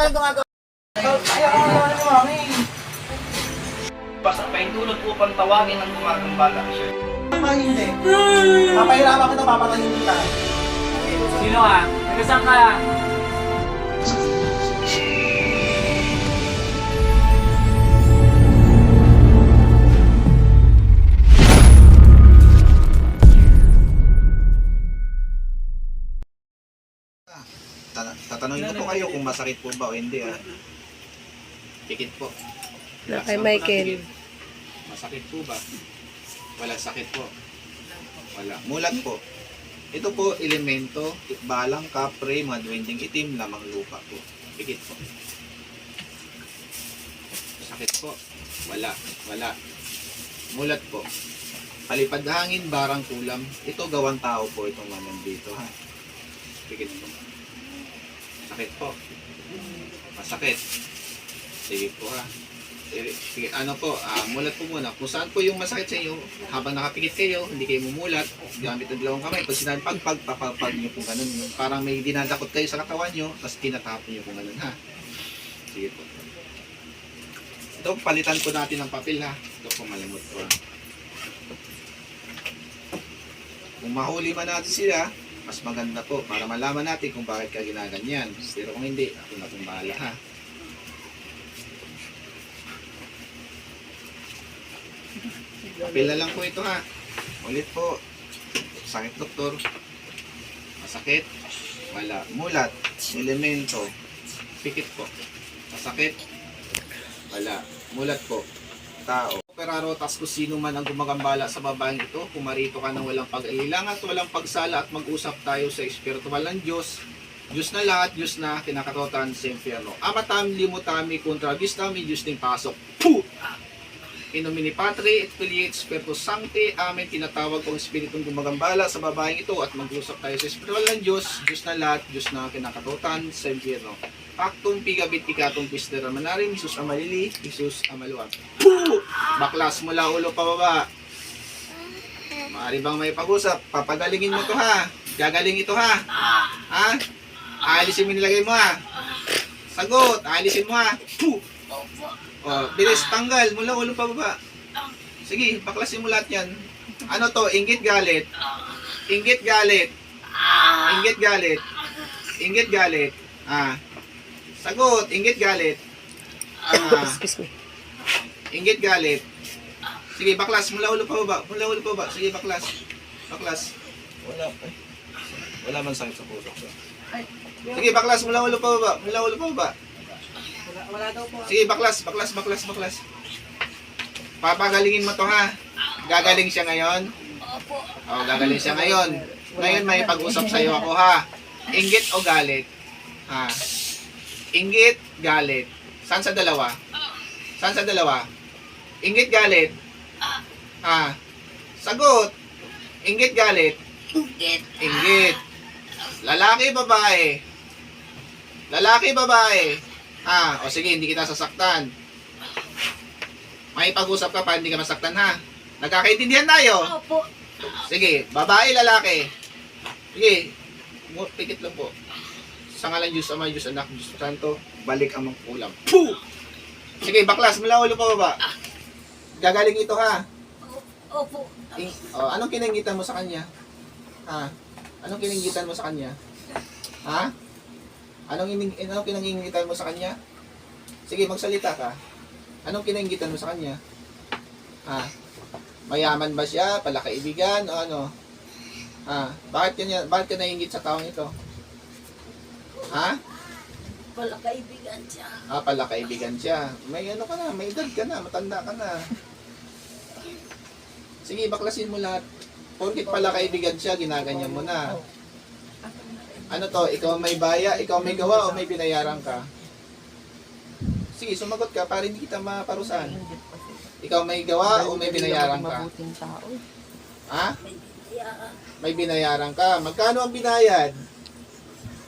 ka lang gumagawa. Basta paintulot upang tawagin ang gumagambala siya. Mga hindi. Papahirapan kita, papatayin kita. Sino ah? Nagasan ka? Masakit po ba o hindi ah. Pikit po. Na kay Michael. Masakit po ba? Wala sakit po. Wala. Mulat po. Ito po, elemento, balang, kapre, mga duwending itim, lamang lupa po. Pikit po. Sakit po. Wala. Wala. Mulat po. Palipad hangin, barang kulam. Ito gawang tao po itong mga nandito ha. Pikit po. Sakit po. Masakit. Sige po ha. Sige, ano po, ah, mulat po muna. Kung saan po yung masakit sa inyo, habang nakapikit kayo, hindi kayo mumulat, gamit ang dalawang kamay. Pag sinabi pag pag papapag nyo po ganun, parang may dinadakot kayo sa katawan nyo, tapos tinatapon nyo po ganun ha. Sige po. Ito, palitan po natin ng papel ha. Ito po, malimot po ha. Kung mahuli man natin sila, mas maganda po para malaman natin kung bakit ka ginaganyan. Pero kung hindi, ako na pong bahala ha. Papel na lang po ito ha. Ulit po. Sakit doktor. Masakit. Wala. Mulat. Elemento. Pikit po. Masakit. Wala. Mulat po. Tao. Operaro tas kung sino man ang gumagambala sa babaeng ito, pumarito ka ng walang pag-alilangan at walang pagsala at mag-usap tayo sa espiritual ng Diyos. Diyos na lahat, Diyos na kinakatotan sa impyerno. Amatam limutami kontra Diyos namin, Diyos ng pasok. Puh! In nomine Patri et Filii et Spiritus Sancti. Amen. Tinatawag ko ang Espiritong gumagambala sa babaeng ito at mag-usap tayo sa espiritual ng Diyos. Diyos na lahat, Diyos na kinakatotan sa impyerno. Pactum pigabit ikatong pister manarim, Jesus amalili, Jesus amaluwag. Puh! Baklas mula ulo pababa. Maaari bang may pag-usap? Papagalingin mo to ha. Gagaling ito ha. Ha? Aalisin mo nilagay mo ha. Sagot. Aalisin mo ha. Puh! Oh, bilis tanggal mula ulo pababa. Sige, baklasin mo lahat 'yan. Ano to? Inggit galit. Inggit galit. Inggit galit. Inggit galit. Ah. Sagot, inggit galit. Ah. Excuse me. Inggit galit. Sige, baklas. Mula ulo pa baba. Mula ulo pa baba. Sige, baklas. Baklas. Wala. Ay. Wala man sakit sa puso. Sige, baklas. Mula ulo pa baba. Mula ulo pa baba. Wala, wala daw po. Sige, baklas. Baklas, baklas, baklas. Papagalingin mo to ha. Gagaling siya ngayon? Opo. Oh, gagaling siya ngayon. Ngayon may pag-usap sa'yo ako ha. Inggit o galit? Ha? Inggit, galit. Saan sa dalawa? Saan sa dalawa? Inggit, galit. Ha? Sagot. Inggit, galit. Inggit. Inggit. Lalaki, babae. Lalaki, babae. Ha? O sige, hindi kita sasaktan. May pag-usap ka pa, hindi ka masaktan ha. Nagkakaintindihan tayo. Opo. Sige, babae, lalaki. Sige, pikit lang po. Sa ngalan Diyos Ama, Diyos Anak, Diyos Santo, balik ang magkulang. Puh! Sige, baklas, mula ulo pa baba. Gagaling ito ha. Opo. Ing- oh, anong kinanggitan mo sa kanya? Ha? Anong kinanggitan mo sa kanya? Ha? Anong, ining, anong kinanggitan mo sa kanya? Sige, magsalita ka. Anong kinanggitan mo sa kanya? Ha? Mayaman ba siya? Palakaibigan? O ano? Ha? Bakit kanya, bakit ka nainggit sa taong ito? Ha? Wala kaibigan siya. Ah, palakaibigan siya. May ano ka na, may edad ka na, matanda ka na. Sige, baklasin mo lahat. Porkit pala kaibigan siya, ginaganyan mo na. Ano to, ikaw may baya, ikaw may gawa o may binayaran ka? Sige, sumagot ka para hindi kita maparusahan. Ikaw may gawa o may binayaran ka? Ha? Yeah. May binayaran ka. Magkano ang binayad?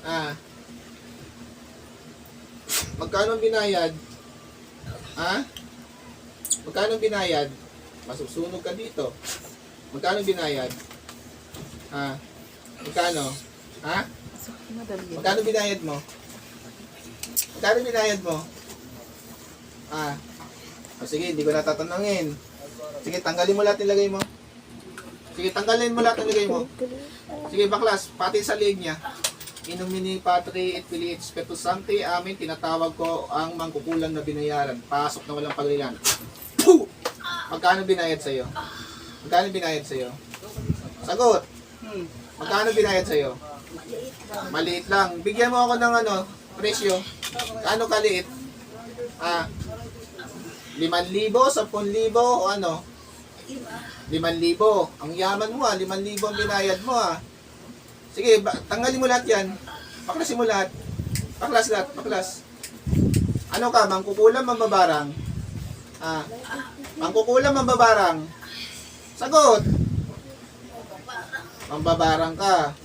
Ah. Magkano binayad? Ha? Magkano binayad? Masusunog ka dito. Magkano binayad? Ha? Magkano? Ha? Magkano binayad mo? Magkano binayad mo? Ah. O sige, hindi ko na tatanungin. Sige, tanggalin mo lahat nilagay mo. Sige, tanggalin mo lahat nilagay mo. Sige, baklas, pati sa liig niya. Inumini patri et pili et spiritus sancti, amin, tinatawag ko ang mangkukulang na binayaran. Pasok na walang paglilan. Magkano binayad sa'yo? Magkano binayad sa'yo? Sagot! Magkano binayad? Maliit lang. Maliit lang. Bigyan mo ako ng ano, presyo. Ano kaliit? Ah, 5,000, 10,000 o ano? Lima. 5,000. Ang yaman mo ah, 5,000 ang binayad mo ah. Sige, tanggalin mo lahat yan. Baklasin mo lahat. Baklas lahat, baklas. Ano ka, mangkukulam, mambabarang? Ah, mangkukulam, mambabarang? Sagot! Mambabarang ka.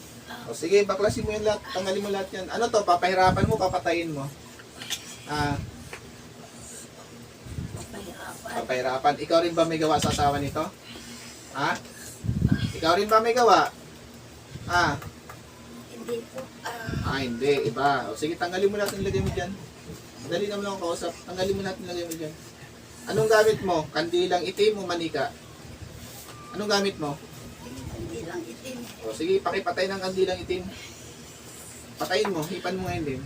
O sige, baklasin mo yan lahat. Tanggalin mo lahat yan. Ano to, papahirapan mo, papatayin mo. Ah, Papahirapan. Ikaw rin ba may gawa sa asawa nito? Ha? Ikaw rin ba may gawa? Ah, Hindi po. Ah, hindi, iba. O sige, tanggalin mo lahat ng lagay mo dyan. Dali naman ako kausap. Tanggalin mo lahat ng lagay mo dyan. Anong gamit mo? Kandilang itim o manika? Anong gamit mo? hindi lang itim. O sige, pakipatay ng kandilang itim. Patayin mo, hipan mo ngayon din.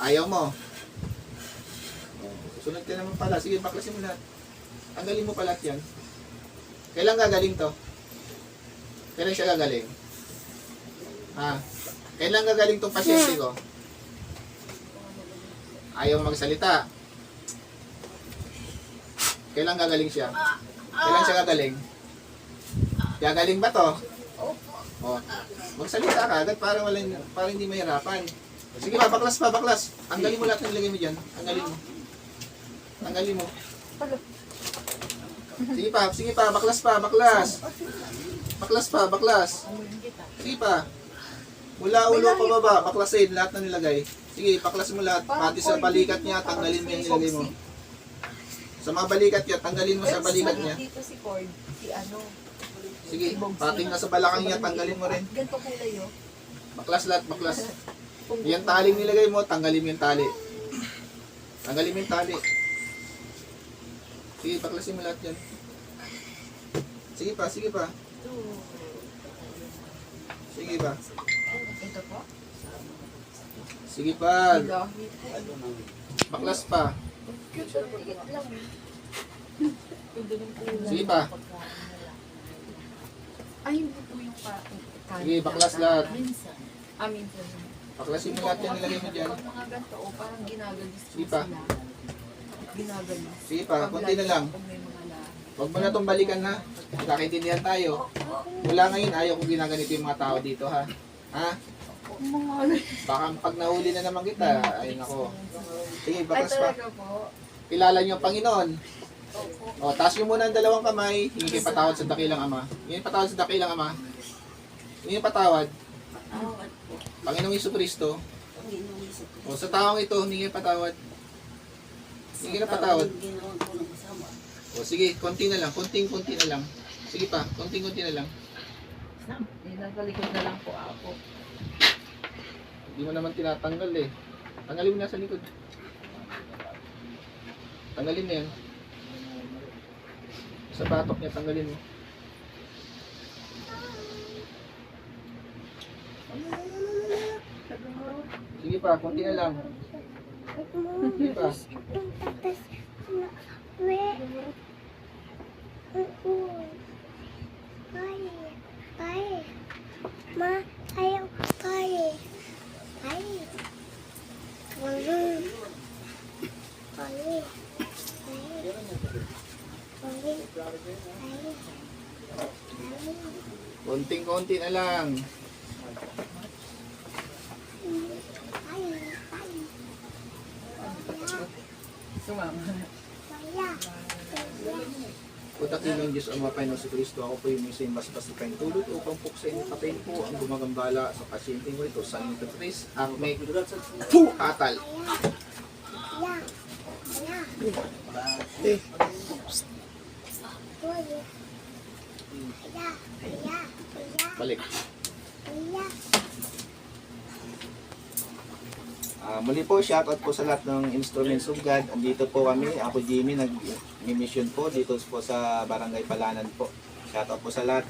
Ayaw mo. O, Sunod ka naman pala. Sige, baklasin mo lahat. Tanggalin mo pa lahat yan. Kailan gagaling to? Kailan siya gagaling? Ha? Kailan gagaling tong pasyente ko? Ayaw magsalita. Kailan gagaling siya? Kailan siya gagaling? Gagaling ba to? Opo. O, magsalita ka agad para wala para hindi mahirapan. Sige pa, baklas pa, baklas. Tanggalin mo lahat ng lagay mo diyan. Tanggalin mo. Tanggalin mo. Sige pa, sige pa, baklas pa, baklas. Baklas pa, baklas. Sige pa. Mula ulo pa baba, baklasin lahat ng nilagay. Sige, baklas mo lahat. Pati sa balikat niya, tanggalin mo yung nilagay mo. Sa mga balikat niya, tanggalin mo sa balikat niya. Dito si Cord, si ano, Sige, pati na sa balakang niya, tanggalin mo rin. ganito kulay oh. Baklas lahat, baklas. Yung taling nilagay mo, tanggalin mo yung tali. Tanggalin mo yung tali. Sige, baklasin mo lahat yan. Sige pa, sige pa. Sige pa. Ito po. Sige pa. Baklas pa. Sige pa. Ay, hindi po yung pa. Sige, baklas lahat. Ah, minsan. Baklasin mo lahat yan nilagay mo dyan. Pag mga ganito, oh, parang ginagalis po Sige pa. sila. Ginagalis. Sige pa, konti na lang. Huwag mo na itong balikan ha. Nakaintindihan tayo. Mula ngayon, ayaw ko ginaganito yung mga tao dito ha. Ha? Baka pag nahuli na naman kita, ay nako. Sige, Ay, baklas pa. kilala niyo ang Panginoon. O, taas niyo muna ang dalawang kamay, hingi kayo patawad sa dakilang Ama. Hingi patawad sa dakilang Ama. Hingi patawad. Panginoong Iso Kristo. O, sa taong ito, hingi patawad. Hingi na patawad. O, sige, konti na lang, konting-konti na lang. Sige pa, konting-konti na lang. Eh, nasa likod na lang po ako. Hindi mo naman tinatanggal eh. Tanggalin mo na sa likod. Tanggalin na yan. Sa batok niya, tanggalin mo. Sige pa, konti na lang. Sige pa. Ma, ayaw kaya. Kaya. Kaya. Kaya. Konting-konti na lang. Sumama. Putakin ng Diyos ang mapay si Kristo. Ako po yung may mas pasipay tulot upang puksain at patayin po ang gumagambala sa pasyente mo ito sa inyong katris. Ang may pu katal. Balik. Ah, muli po, shoutout po sa lahat ng Instruments of God. Andito po kami, ako Jimmy, nag-mission po dito po sa Barangay Palanan po. Shoutout po sa lahat.